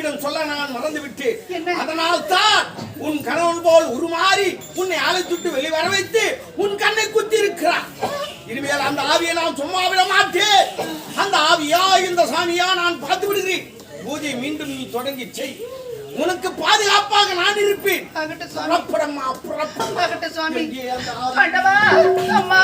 உன்னிடம் சொல்ல நான் மறந்துவிட்டு என்ன? அதனால் தான் உன் கணவன் போல் உருமாறி உன்னை அழைத்துட்டு வெளிவர வைத்து உன் கண்ணை குத்தி இருக்கிறான் இனிமேல் அந்த ஆவியை நான் சும்மா விட மாட்டேன். அந்த ஆவியா இந்த சாமியா நான் பார்த்து விடுகிறேன். பூஜை மீண்டும் நீ தொடங்கி செய். உனக்கு பாதுகாப்பாக நான் இருப்பேன். ஆகட்டும் சுவாமி. புறப்படமா புறப்பட ஆகட்டும் சுவாமி. அம்மா.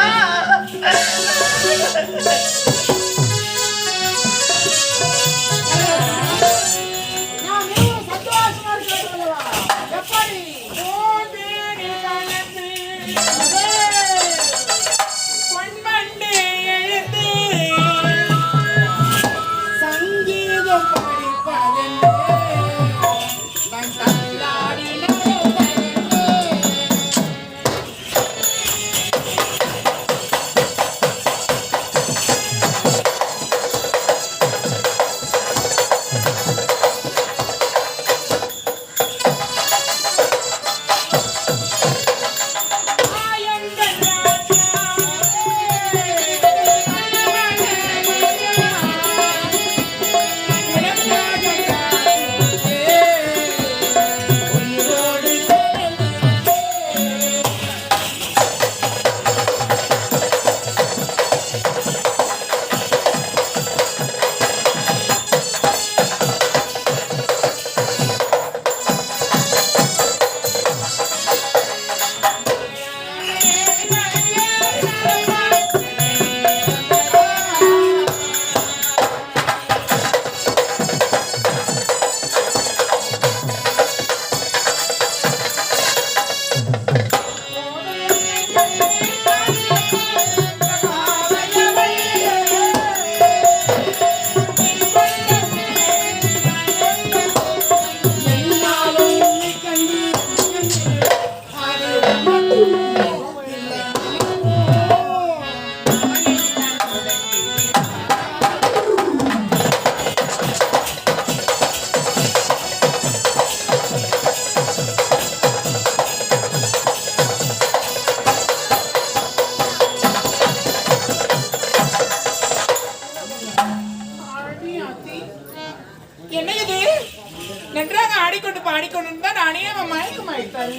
அவன் மயக்கமாயிட்டாரு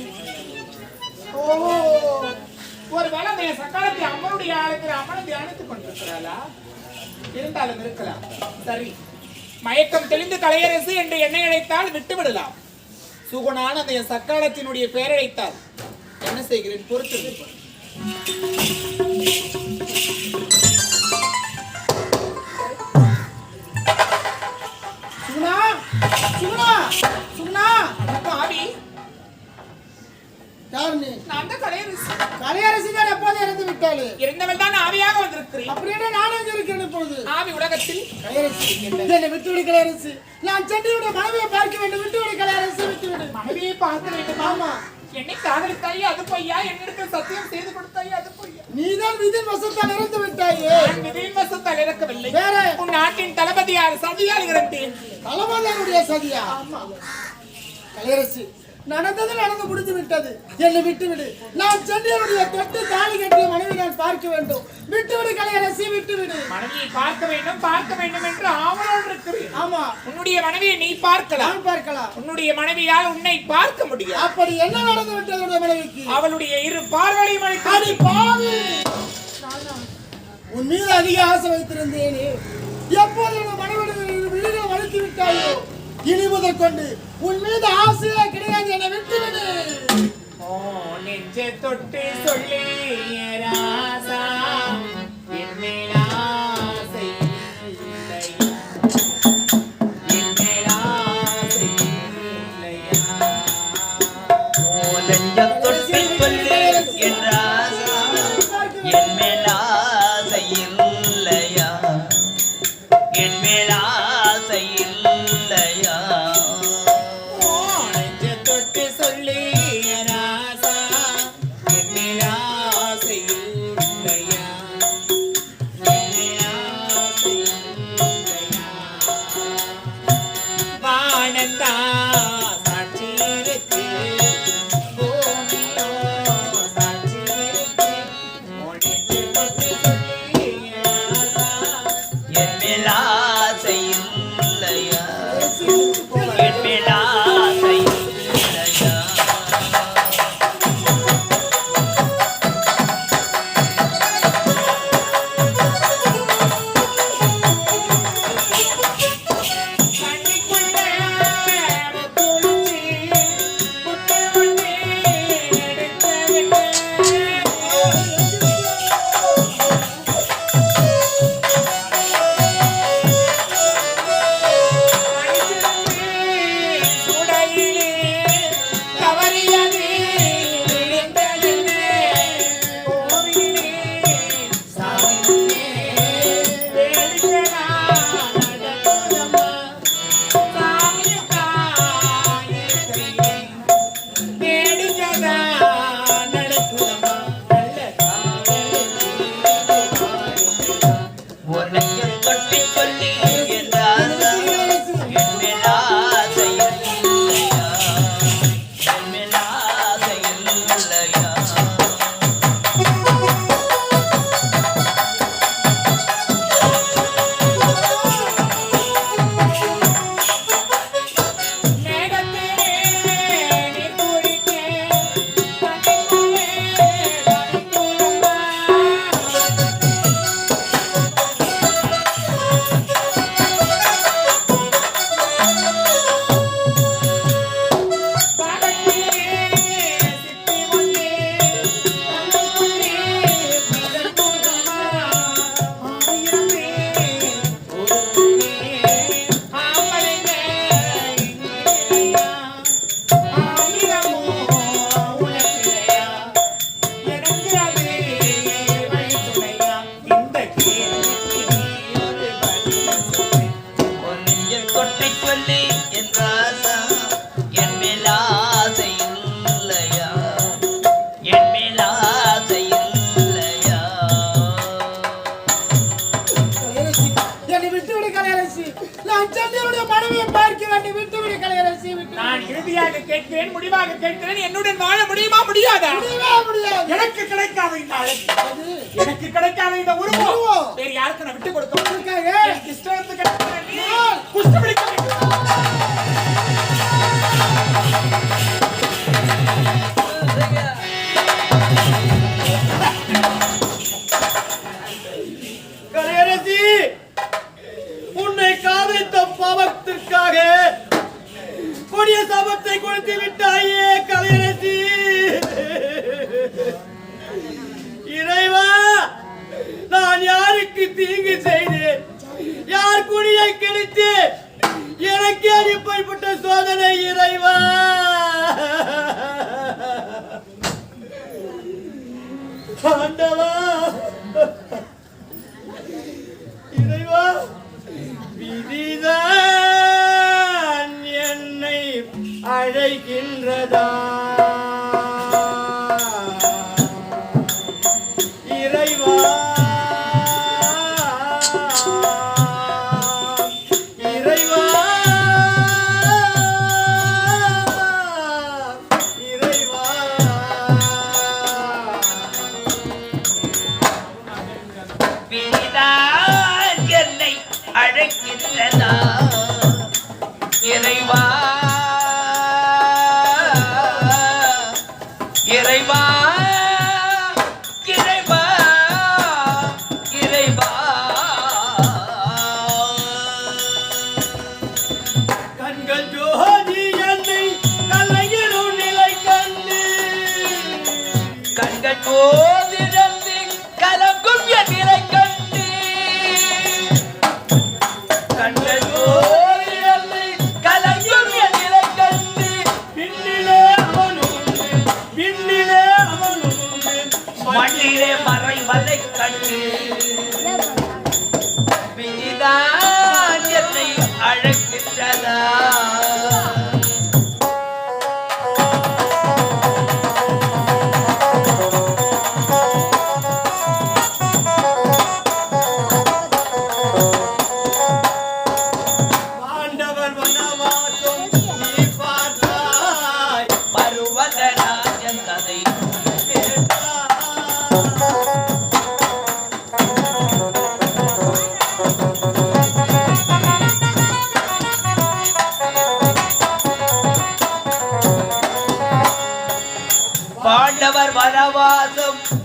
ஓஹோ ஒருவேளை அந்த சக்காலத்தை அம்மனுடைய ஆளுக்கிற அம்மனை தியானித்துக் கொண்டிருக்கிறாளா? இருந்தாலும் இருக்கலாம். சரி. மயக்கம் தெளிந்து கலையரசு என்று என்னை அழைத்தால் விட்டு விடலாம் சுகுணான் அந்த என் சக்காலத்தினுடைய பெயரழைத்தால் என்ன செய்கிறேன்? பொறுத்து சுகுணா சுகுணா சுகுணா பாவி யார் நீ நான் தான் கலையரசு. கலையரசி தான் எப்போது இறந்து விட்டாளே. இருந்தவள் தான் ஆவியாக வந்திருக்கிறேன். அப்படியே நான் எங்க இருக்கிறேன் இப்பொழுது? ஆவி உலகத்தில். கலையரசி என்னை விட்டுவிடு கலையரசி. நான் சென்னையுடைய மனைவியை பார்க்க வேண்டும். விட்டுவிடு கலையரசி விட்டுவிடு. மனைவியை பார்க்க வேண்டும் ஆமா. என்னை காதலித்தாயே அது பொய்யா? என்னிடத்தில் சத்தியம் செய்து கொடுத்தாயே அது பொய்யா? நீதான் விதின் வசத்தால் இறந்து விட்டாயே. நான் விதியின் வசத்தால் இறக்கவில்லை. வேற? உன் நாட்டின் தளபதியார் சதியால் இறந்தேன். தலைமன்னாருடைய சதியா? கலையரசி நடந்தது நடந்து முடிந்து விட்டது. என்னை விட்டுவிடு. நான் சென்னையுடைய தொட்டு தாலி கட்டிய மனைவி நான் பார்க்க வேண்டும். விட்டுவிடு கலையரசி விட்டுவிடு. மனைவியை பார்க்க வேண்டும் பார்க்க வேண்டும் என்று ஆவலோடு இருக்கிறேன். ஆமா. உன்னுடைய மனைவியை நீ பார்க்கலாம். நான் பார்க்கலாம். உன்னுடைய மனைவியால் உன்னை பார்க்க முடியாது. அப்படி என்ன நடந்து விட்டது உடைய மனைவிக்கு? அவளுடைய இரு பார்வையும் அடி பாவி! உன் மீது அதிக ஆசை வைத்திருந்தேனே. எப்போது உன் மனைவி விழுக வலித்து விட்டாயோ? இனி முதல் கொண்டு உன் மீது ஆசையே கிடையாது என விட்டுவிடு. ஓ நெஞ்சை தொட்டு சொல்லி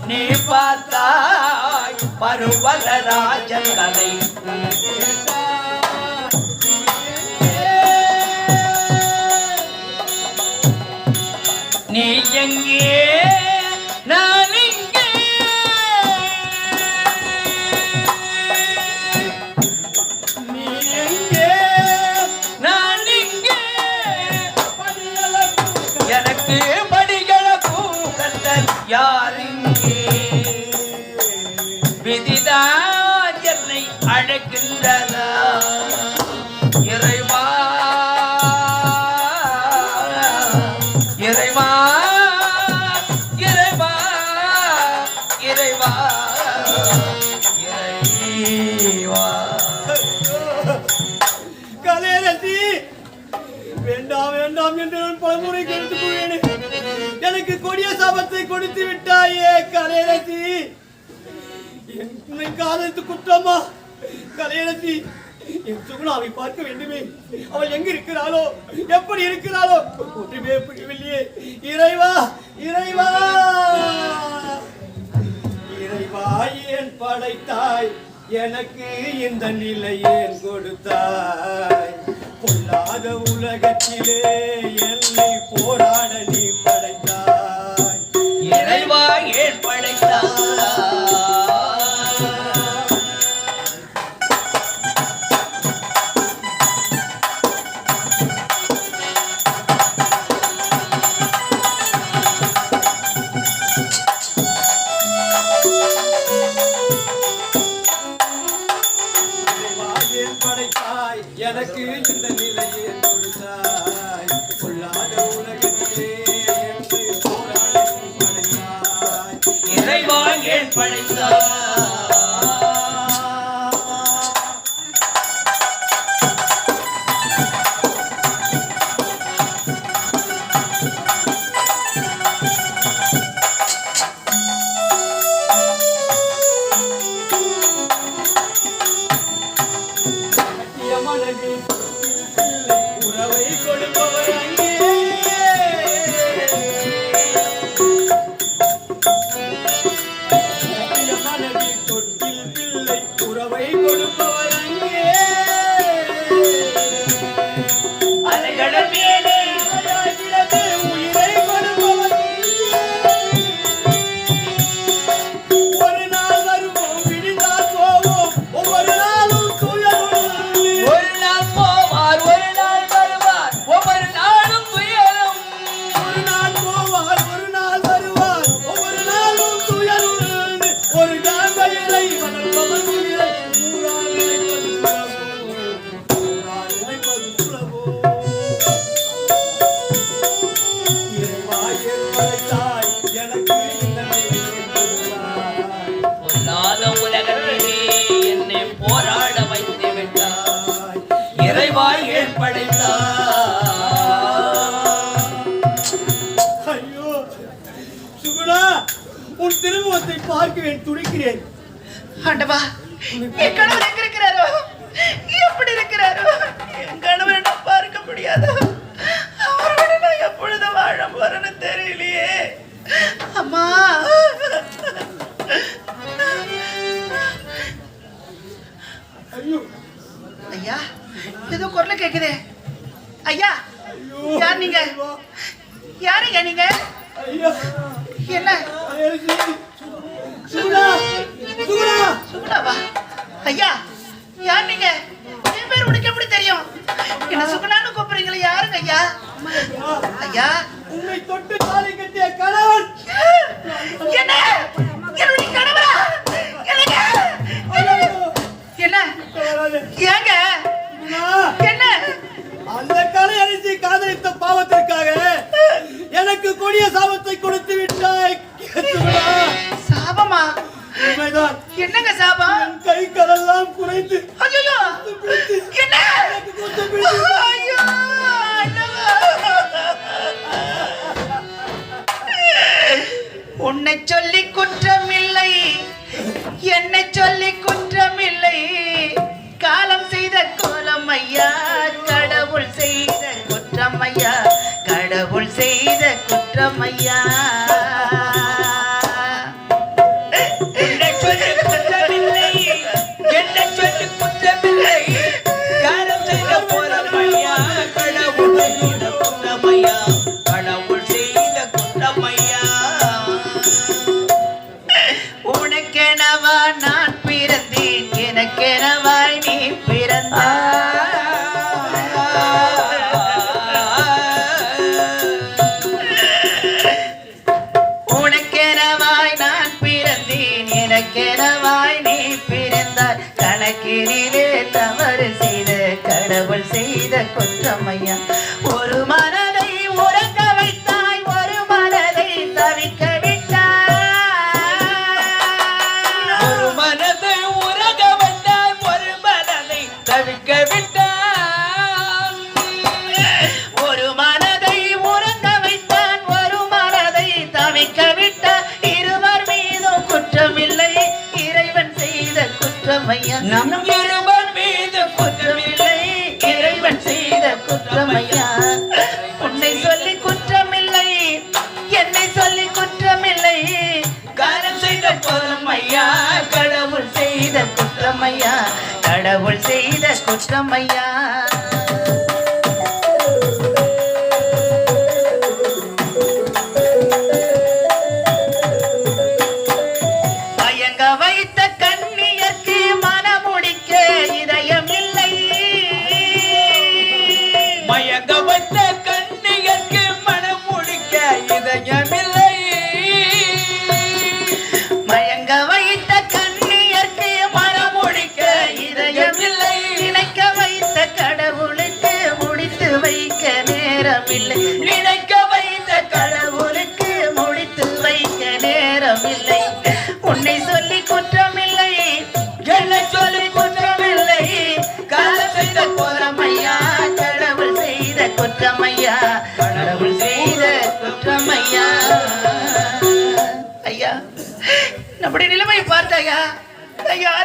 நீ பார்த்தாய் பருவல ராஜங்களை. நீ எங்கே வேண்டாம் என்று நான் பலமுறை கருத்து கூறினேன் எனக்கு கொடிய சாபத்தை கொடுத்து விட்டாயே கலையரசி. என்னை காதலித்து குற்றமா? கலையரசி என் சுகுணாவை பார்க்க வேண்டுமே. அவள் எங்க இருக்கிறாளோ? எப்படி இருக்கிறாளோ? ஒன்றுமே புரியவில்லையே. இறைவா இறைவா. இறைவா ஏன் படைத்தாய்? எனக்கு இந்த நிலை கொடுத்தாய்? பொல்லாத உலகத்திலே என்னை போராட நீ படைத்தாய். இறைவா ஏன் படை உன் திருமுகத்தை பார்க்கிறேன் துடிக்கிறேன். ஆண்டவா என் கணவர் எங்க இருக்கிறாரோ எப்படி இருக்கிறாரோ? என் கணவர் பார்க்க முடியாதோ? அவரோட நான் எப்பொழுது வாழ போறேன்னு தெரியலையே. அம்மா. ஐயோ. ஐயா ஏதோ குரல் கேக்குதே. ஐயா யார் நீங்க? யாருங்க நீங்க? ஐயோ. என்ன? சுகுணா சுகுணா சுகுணாவா ஐயா யார் நீங்க? என் பேர் உனக்கு எப்படி தெரியும்? என்ன சுகுணான்னு கூப்பிடுறீங்களே யாருங்க ஐயா? ஐயா உன்னை தொட்டு தாலி கட்டிய கணவன். என்ன? என்னுடைய கணவரா? எனக்கு என்ன. ஏங்க? என்ன? அந்த கலை அரிசி காதலித்த பாவத்திற்காக எனக்கு கொடிய சாபத்தை கொடுத்து விட்டாய். உண்மைதான் என்னங்க சாபம்? என் கை கடெல்லாம் குறைந்து ஐயோ! என்ன? ஐயோ. உன்னை சொல்லி குற்றமில்லை செய்த குற்றமையா? நம் இருவர் மீது குற்றமில்லை. இறைவன் செய்த குற்றமையா? உன்னை சொல்லி குற்றமில்லை. என்னை சொல்லி குற்றமில்லை. காலம் செய்த பொறுமையா? கடவுள் செய்த குற்றமையா? கடவுள் செய்த குற்றமையா?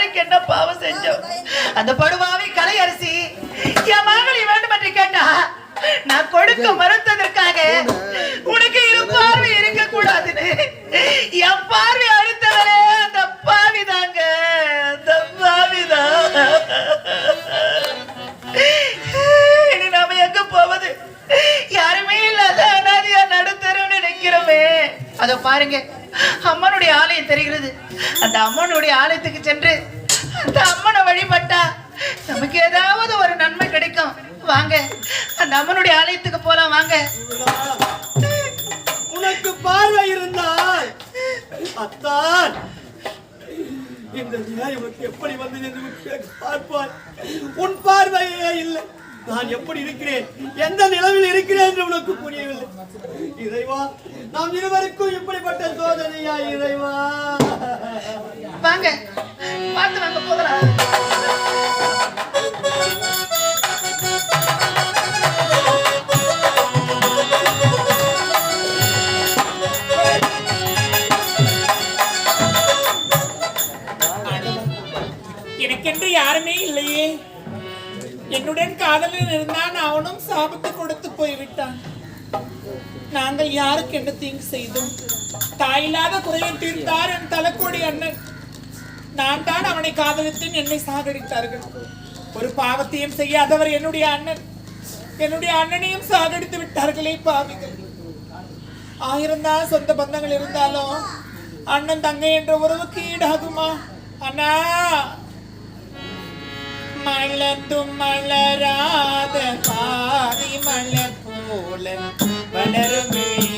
யாருக்கு என்ன பாவம் செஞ்சோம்? அந்த படுவாவை கலை அரிசி என் மகளை வேண்டும் என்று கேட்டா நான் கொடுக்க மறுத்ததற்காக உனக்கு இரு பார்வை இருக்க கூடாதுன்னு என் பார்வை அழுத்தவரே அந்த பாவிதாங்க அந்த பாவிதான் இனி நாம எங்க போவது? யாருமே இல்லாத அனாதையா நடுத்தருன்னு நிக்கிறோமே அதோ பாருங்க அம்மனுடைய ஆலயம் தெரிகிறது. அந்த அம்மனுடைய ஆலயத்துக்கு சென்று அந்த அம்மனை வழிபட்டா நமக்கு ஏதாவது ஒரு நன்மை கிடைக்கும். வாங்க அந்த அம்மனுடைய ஆலயத்துக்கு போலாம் வாங்க. உனக்கு பார்வை இருந்தால் அத்தான். இந்த நியாயம் எப்படி வந்தது என்று பார்ப்பார் உன் பார்வையே இல்லை. நான் எப்படி இருக்கிறேன்? எந்த நிலவில் இருக்கிறேன் என்று உனக்கு புரியவில்லை. இறைவா நாம் இருவருக்கும் இப்படிப்பட்ட சோதனையா இறைவா? வாங்க. பார்த்து வாங்க போகலாம். எனக்கென்று யாருமே என்னுடன் காதலில் இருந்தான் அவனும் சாபத்து கொடுத்து போய்விட்டான். நாங்கள் யாருக்கு என்ன தீங்கு செய்தோம்? தாயில்லாத குறையை தீர்த்தார் என் தலைக்கோடி அண்ணன். நான் தான் அவனை காதலித்தேன் என்னை சாகடித்தார்கள். ஒரு பாவத்தையும் செய்யாதவர் என்னுடைய அண்ணன். என்னுடைய அண்ணனையும் சாகடித்து விட்டார்களே பாவிகள். ஆயிரம் தான் சொந்த பந்தங்கள் இருந்தாலும் அண்ணன் தங்கை என்ற உறவுக்கு ஈடாகுமா? அண்ணா மலர்ந்தும் மலராத பாதி மலர் போல வளரும்.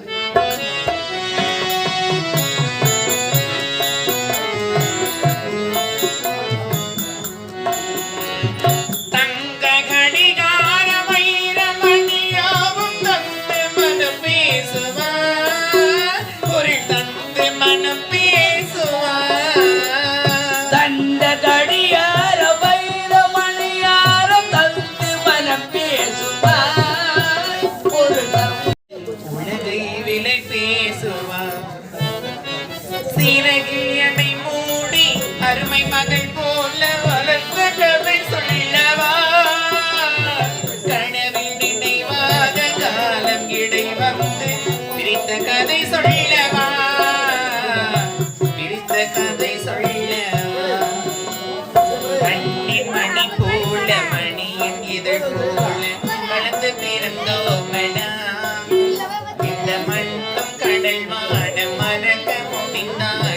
No.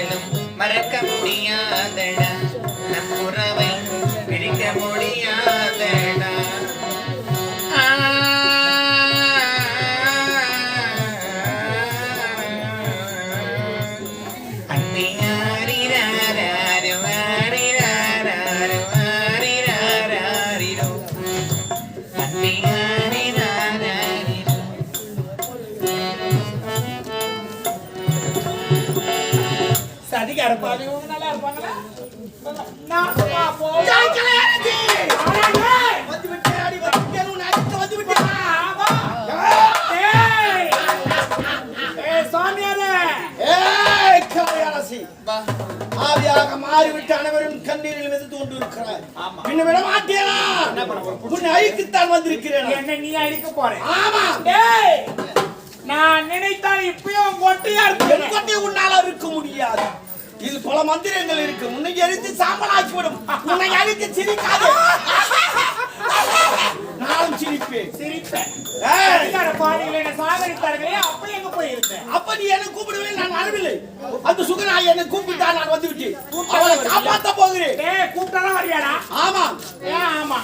ஆவியாக மாறிவிட்டு அனைவரும் கண்ணீரில் மிதந்து கொண்டிருக்கிறார் இன்னும் விட மாட்டேனா உன்னை அழிக்கத்தான் வந்திருக்கிறேன். என்னை நீ அழிக்க போற? ஆமா. நான் நினைத்தால் இப்பயும் கொட்டையா இருப்பேன். கொண்டே உன்னால இருக்க முடியாது. இது பல மந்திரங்கள் இருக்கு. உன்னை எரித்து சாம்பலாக்கி விடும் உன்னை அழித்து சிரிக்காது. நானும் சிரிப்பேன். சிரிப்பேன். பாதையில் என்ன சாகரித்தார்களே அப்ப எங்க போயிருந்தேன்? அப்ப நீ என்ன கூப்பிடவே நான் வரவில்லை. அந்த சுகநாய் என்னை கூப்பிட்டா நான் வந்து விட்டேன் அவளை காப்பாத்த போகிறேன். கூப்பிட்டாலும் வரியாடா? ஆமா ஆமா?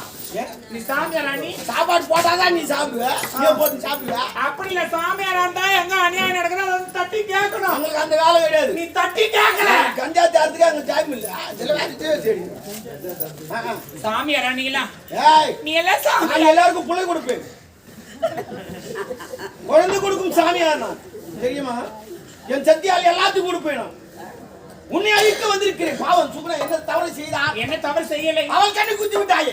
நீ சாமியாரா நீ? சாப்பாடு போட்டாதான் நீ சாப்பிடுவ. நீ போட்டு சாப்பிடுவ. அப்படி இல்ல சாமியாரா இருந்தா எங்க அநியாயம் நடக்குது அதை வந்து தட்டி கேட்கணும். அவங்களுக்கு அந்த வேலை கிடையாது. நீ தட்டி கேட்கல. கஞ்சா தேர்த்துக்கு அங்க டைம் இல்ல. சில வேலை சரி. சாமியாரா நீ எல்லாம் ஏய். நீ எல்லாம் சாமி எல்லாருக்கும் பிள்ளை கொடுப்பேன். குழந்தை கொடுக்கும் சாமியார் நான். தெரியுமா? என் சத்தியால் எல்லாத்துக்கும் கொடுப்பேன் நான். உன்னை அழிக்க வந்திருக்கிறேன். பாவம் சுப்ரா என்ன தவறு செய்தார் என்ன தவறு செய்யலை. அவள் கண்ணை குத்தி விட்டாயே.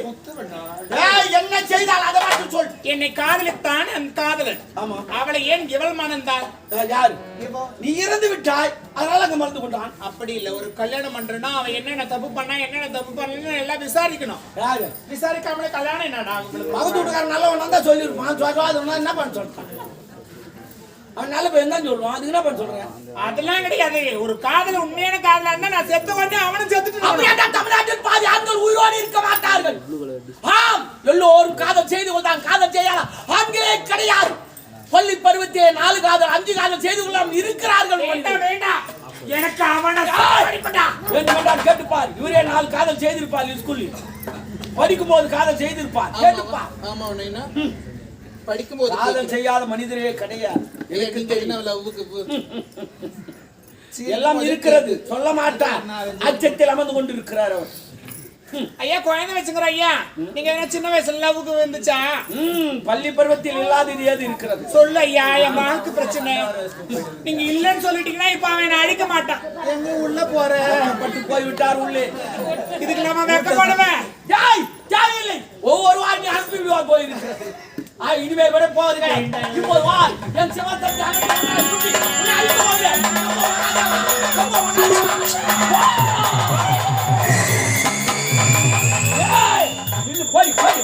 என்ன செய்தால்? அதை மட்டும் சொல். என்னை காதலித்தான் என் காதலன்? ஆமா. அவளை ஏன் இவள் மணந்தாள்? அஹ், யாரு? நீ இறந்து விட்டாய். அதனால அங்க மறந்து கொண்டான். அப்படி இல்ல. ஒரு கல்யாணம் பண்றேன்னா அவன் என்னென்ன தப்பு பண்ணா என்னென்ன தப்பு பண்ணலன்னு எல்லாம் விசாரிக்கணும். யாரு? விசாரிக்காமலே கல்யாணம் என்னடா? உங்களுக்கு பக்கத்து வீட்டுக்காரன் நல்லவன் தான் சொல்லியிருப்பான் என்ன பண்ண சொல்லிட்டான் அவன் நல்ல பையன் தான் சொல்லுவான் அதுக்கு என்ன பண்ண சொல்றேன் அதெல்லாம் கிடையாது ஒரு காதல உண்மையான காதலா இருந்தா நான் செத்த உடனே அவனும் செத்துட்டு தமிழ்நாட்டில் பாதி ஆண்கள் உயிரோடு இருக்க மாட்டார்கள் ஆம் எல்லோரும் காதல் செய்து கொண்டான் காதல் செய்யாத ஆண்களே கிடையாது பள்ளி பருவத்திலே நாலு காதல் அஞ்சு காதல் செய்து கொள்ளாம இருக்கிறார்கள் வேண்டாம் வேண்டாம் எனக்கு அவனை கேட்டுப்பார் இவரே நாலு காதல் செய்திருப்பார் ஸ்கூலில் படிக்கும் போது காதல் செய்திருப்பார் கேட்டுப்பார் ஆமா நைனா படிக்கும்போது காதல் செய்யாத மனிதரே கிடையாது எனக்கு தெரியும். லவ்வுக்கு எல்லாம் இருக்கிறது. சொல்ல மாட்டார் அச்சத்தில் அமர்ந்து கொண்டிருக்கிறார் அவர். ஐயா குழந்தை வச்சுக்கிற ஐயா. நீங்க என்ன சின்ன வயசுல லவ்வுக்கு வந்துச்சா ம், பள்ளி பருவத்தில் இல்லாதது ஏது இருக்கிறது. சொல்லு ஐயா என் மகனுக்கு பிரச்சனை. நீங்க இல்லைன்னு சொல்லிட்டீங்கன்னா இப்ப அவன் அழிக்க மாட்டான். எங்க உள்ள போற? பட்டு போய் விட்டார் உள்ளே. இதுக்கு நம்ம வெக்கப்படுவேன் ஜாய் ஜாய் இல்லை. ஒவ்வொரு வாரம் நீ அனுப்பி விடுவார் போயிருக்கிறது ஆ இனிமே விட போவது கிடையாது. இப்போது வா. என் சிவன் போய், போய்.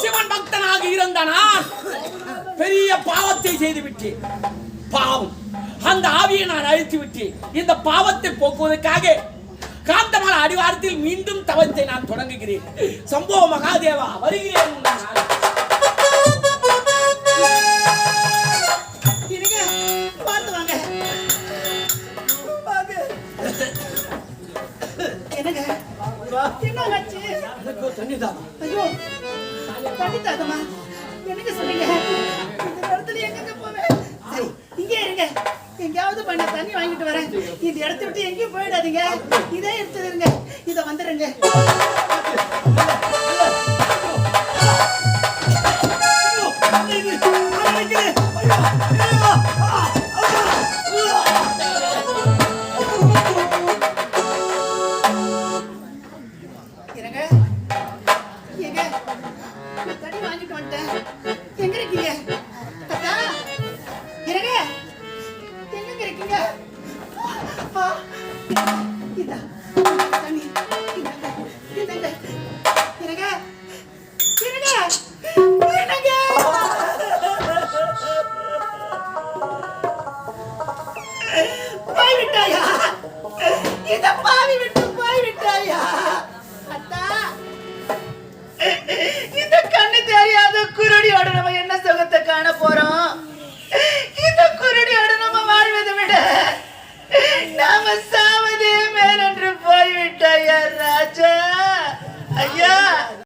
சிவன் பக்தனாக இருந்த நான் பெரிய பாவத்தை செய்து விட்டேன். பாவம். அந்த ஆவியை நான் அழித்து விட்டேன். இந்த பாவத்தை போக்குவதற்காக காந்தமல அடிவாரத்தில் மீண்டும் தவத்தை நான் தொடங்குகிறேன். சம்பவ மகாதேவா வருகிறேன் எனக்கு சொல்றீங்க இந்த இடத்துல எங்க போவேன்? சரி இங்கே இருங்க. எங்கேயாவது பண்ண தண்ணி வாங்கிட்டு வரேன் இந்த இடத்த விட்டு எங்கேயும் போயிடாதீங்க இதே எடுத்துருங்க இதை வந்துடுங்க Oh,